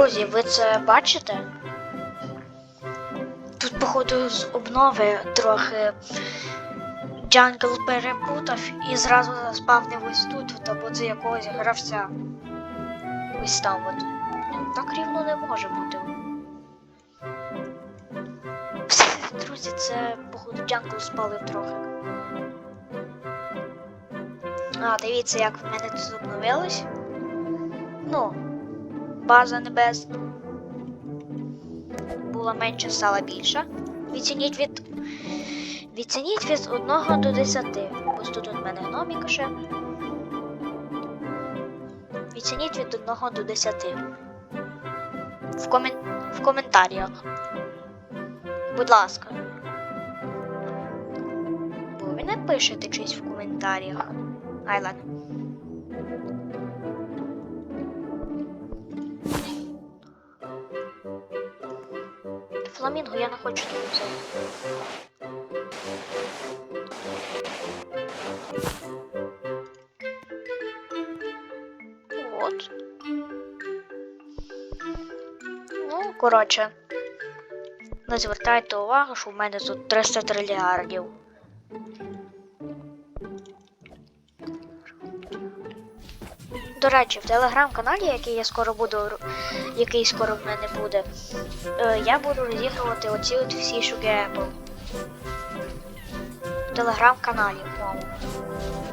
Друзі, ви це бачите? Тут, походу, з обнови трохи джангл перепутав і зразу заспавнив ось тут, в таблиці якогось гравця. Ось там от. Так рівно не може бути. Друзі, це, походу, джангл спалив трохи. А, дивіться, як в мене тут обновилось. Ну, база небесна. Була менша, стала більша. Відцініть від. Відцініть від 1 до 10. Ось тут у мене гноміка ще. Відцініть від 1 до 10. В, комен... в коментарях. Будь ласка. Бо ви не пишете щось в коментарях. Ай, ладно. Фламінго я не хочу тут взяти. От. Ну, коротше. Не звертайте увагу, що в мене тут 300 трильярдів. До речі, в телеграм-каналі, який я скоро буду, який скоро в мене буде, е, я буду розігрувати оці от всі шуки Apple. В телеграм-каналі, мову,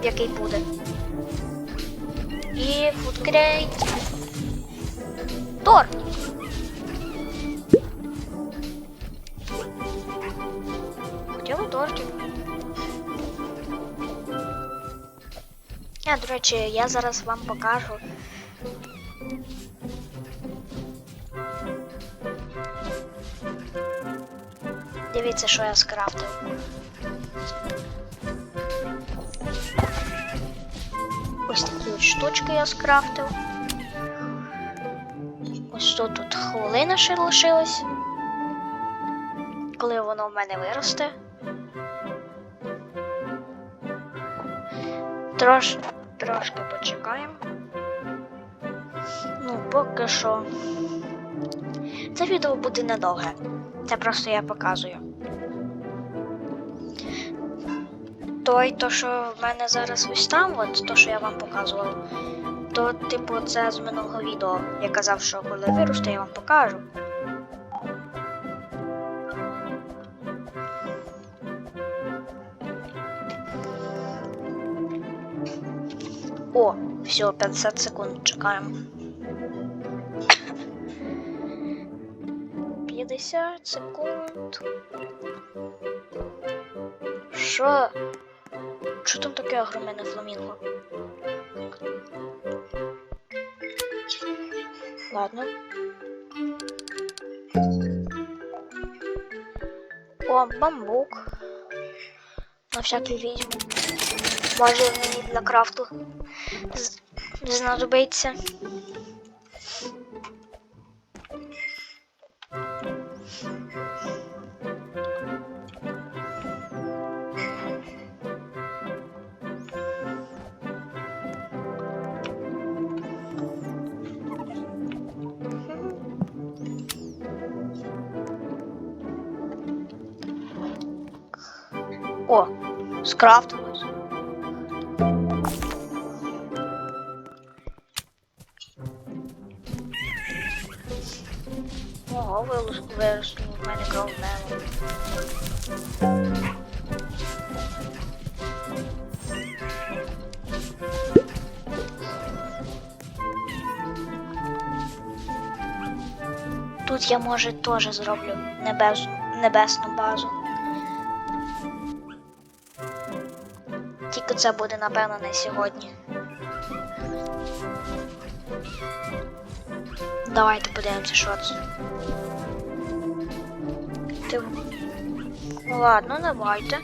який буде. І фудкрейт. Торт. А, до речі, я зараз вам покажу. Дивіться, що я скрафтив. Ось такі штучки я скрафтив. Ось тут, тут хвилина ще лишилась. Коли воно в мене виросте. Трош, трошки почекаємо. Ну, поки що. Це відео буде недовге. Це просто я показую. Той, то, що в мене зараз ось там, от то, що я вам показував, то, типу, це з минулого відео. Я казав, що коли виросте, я вам покажу. О, все, 50 секунд чекаємо. 50 секунд. Що? Що там таке огроменне фламінго? Ладно. О, бамбук. На всякий візьму. Може мені для крафту знадобиться. О, скрафтилось. Ого, вилус- виросло в мене кровнево. Тут я, може, теж зроблю небес... небесну базу. Це буде, напевно, не сьогодні. Давайте подивимося, що це. Ти... Ладно, давайте.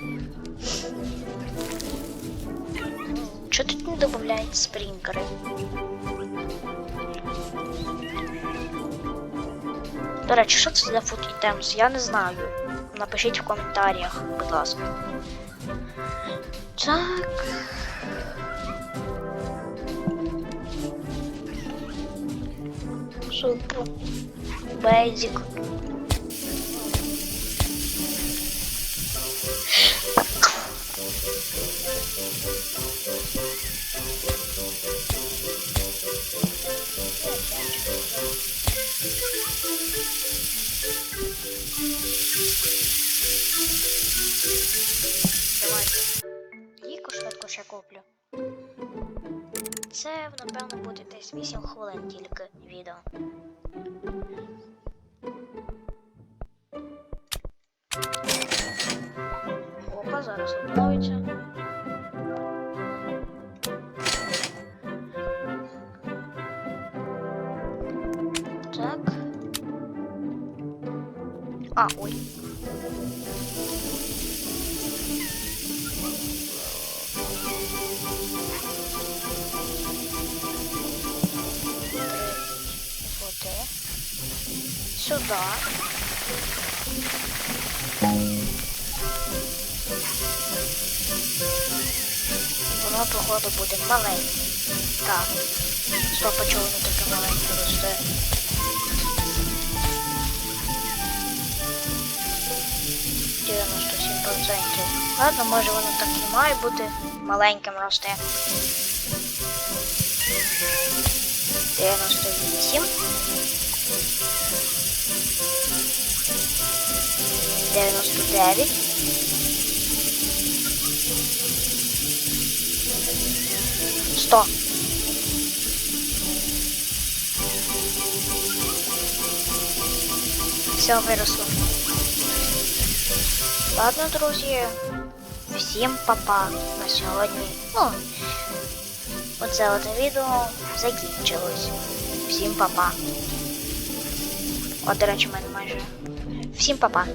Чого тут не додають спрінкери? До речі, що це за Items? Я не знаю. Напишіть в коментарях, будь ласка. Так. Супер. Бейзик. Куплю. Це, напевно, буде десь 8 хвилин тільки відео. Опа, зараз обновиться. Так. А, ой. Сюда. Воно, походу, буде маленьке. Так. Стоп, а чого воно таке маленьке росте? Дев'яносто сім процентів. Ладно, може воно так і має бути маленьким росте. 98. 99. Сто. Все виросло. Ладно, друзі. Всім папа на сьогодні. Ну, оце от відео закінчилось. Всім папа. От, до речі, в мене майже. Всім папа.